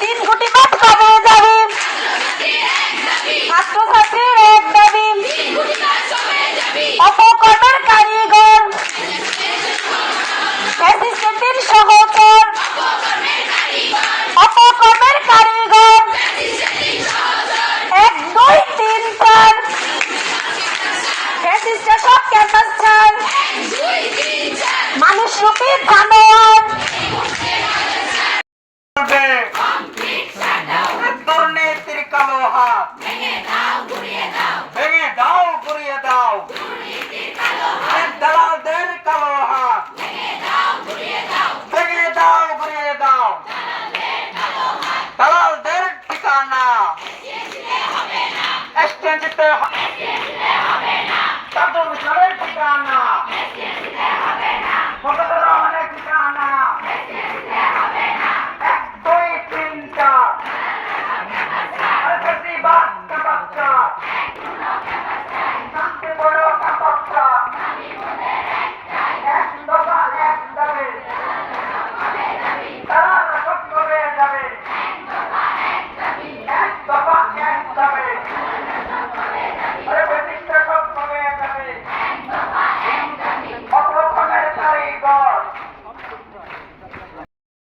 তিন কোটি মত কবে যাবে ছাত্রছাত্রীর এক দাবি। অপকর্মের কারিগর অ্যাসিস্ট্যান্টের সহচর। অপকর্মের কারিগর এক, দুই, তিন, চার। অ্যাসিস্ট্যান্ট সব ক্যাম্পাস চার। হাত ভেঙে দাও ঘুরিয়ে দাও। ভেঙে দাও ঘুরিয়ে দাও। দালালদের কালো হাত। ভেঙে দাও দালালদের ঠিকানা। এক্সচেঞ্জ দিতে যাবে